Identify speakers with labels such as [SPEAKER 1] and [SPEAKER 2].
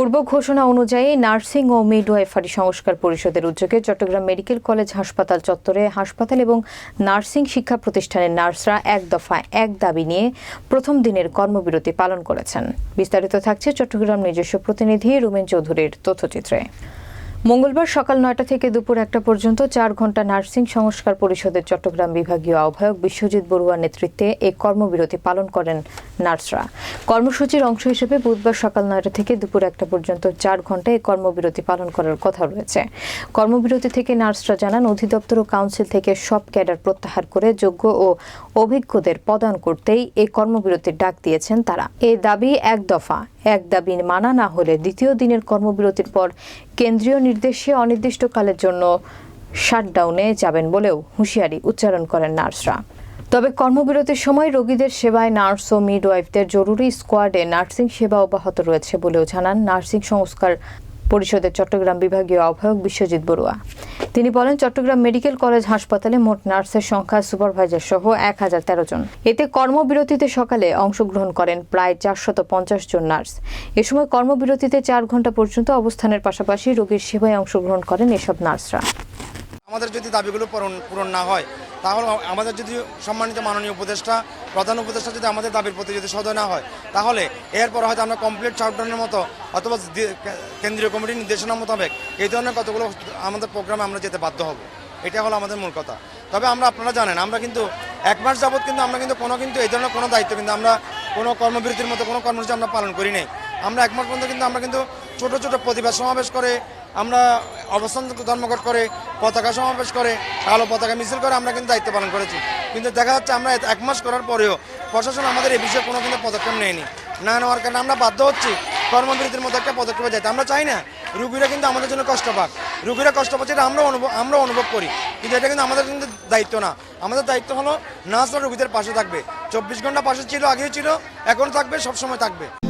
[SPEAKER 1] পূর্ব ঘোষণা অনুযায়ী নার্সিং ও মিডওয়াইফারি সংস্কার পরিষদের উদ্যোগে চট্টগ্রাম মেডিকেল কলেজ হাসপাতাল চত্বরে হাসপাতাল এবং নার্সিং শিক্ষা প্রতিষ্ঠানের নার্সরা এক দফা এক দাবি নিয়ে প্রথম দিনের কর্মবিরতি পালন করেছেন। বিস্তারিত থাকছে চট্টগ্রাম নিজস্ব প্রতিনিধি রুমেন চৌধুরীর তথ্যচিত্রে। মঙ্গলবার সকাল নয়টা থেকে দুপুর একটা পর্যন্ত চার ঘণ্টা নার্সিং সংস্কার পরিষদের চট্টগ্রাম বিভাগীয় আহ্বায়ক বিশ্বজিৎ বড়ুয়ার নেতৃত্বে এই কর্মবিরতি পালন করেন নার্সরা। কর্মসূচির অংশ হিসেবে বুধবার সকাল নয়টা থেকে দুপুর একটা পর্যন্ত চার ঘণ্টা এই কর্মবিরতি পালন করার কথা রয়েছে। কর্মবিরতি থেকে নার্সরা জানান, অধিদপ্তর ও কাউন্সিল থেকে সব ক্যাডার প্রত্যাহার করে যোগ্য ও অভিজ্ঞদের পদায়ন করতেই এই কর্মবিরতির ডাক দিয়েছেন তারা। এই দাবি এক দফা। এক দাবি মানা না হলে দ্বিতীয় দিনের কর্মবিরতির পর কেন্দ্রীয় নির্দেশে অনির্দিষ্টকালের জন্য শাটডাউনে যাবেন বলেও হুঁশিয়ারি উচ্চারণ করেন নার্সরা। তবে কর্মবিরতির সময় রোগীদের সেবায় নার্স ও মিডওয়াইফদের জরুরি স্কোয়াডে নার্সিং সেবা অব্যাহত রয়েছে বলেও জানান নার্সিং সংস্কার পরিষদের চট্টগ্রাম বিভাগীয় আহ্বায়ক বিশ্বজিৎ বড়ুয়া। তিনি বলেন, চট্টগ্রাম মেডিকেল কলেজ হাসপাতালে মোট নার্সের সংখ্যা সুপারভাইজার সহ এক হাজার তেরো জন। এতে কর্মবিরতিতে সকালে অংশগ্রহণ করেন প্রায় চারশত পঞ্চাশ জন নার্স। এ সময় কর্মবিরতিতে চার ঘণ্টা পর্যন্ত অবস্থানের পাশাপাশি রোগীর সেবায় অংশগ্রহণ করেন এসব নার্সরা।
[SPEAKER 2] আমাদের যদি দাবিগুলো পূরণ পূরণ না হয় তাহলে আমাদের যদি সম্মানিত মাননীয় উপদেষ্টা, প্রধান উপদেষ্টা যদি আমাদের দাবির প্রতি যদি সদয় না হয়, তাহলে এরপর হয়তো আমরা কমপ্লিট শাটডাউনের মতো অথবা কেন্দ্রীয় কমিটির নির্দেশনা মোতাবেক এই ধরনের কতগুলো আমাদের প্রোগ্রামে আমরা যেতে বাধ্য হব। এটা হলো আমাদের মূল কথা। তবে আমরা আপনারা জানেন, আমরা কিন্তু এক মাস যাবৎ কিন্তু আমরা কিন্তু কোনো কিন্তু এই ধরনের কোনো দায়িত্ব কিন্তু আমরা কোনো কর্মবিরতির মতো কোনো কর্মসূচি আমরা পালন করি নাই। আমরা এক মাস পর্যন্ত কিন্তু আমরা কিন্তু ছোট ছোট প্রতিবাদ সমাবেশ করে আমরা অবস্থান ধর্মঘট করে, পতাকা সমাবেশ করে, কালো পতাকা মিছিল করে আমরা কিন্তু দায়িত্ব পালন করেছি। কিন্তু দেখা যাচ্ছে আমরা এক মাস করার পরেও প্রশাসন আমাদের এই বিষয়ে কোনো কিন্তু পদক্ষেপ নেয়নি। না নেওয়ার কারণে আমরা বাধ্য হচ্ছি কর্মবিরতির মতো একটা পদক্ষেপে যাইতে আমরা চাই না, রুগীরা কিন্তু আমাদের জন্য কষ্ট পাক। রুগীরা কষ্ট পাচ্ছে এটা আমরা অনুভব আমরা অনুভব করি। কিন্তু এটা কিন্তু আমাদের কিন্তু দায়িত্ব না। আমাদের দায়িত্ব হলো নার্সরা রুগীদের পাশে থাকবে। চব্বিশ ঘণ্টা পাশে ছিল, আগেও ছিল এখন থাকবে, সবসময় থাকবে।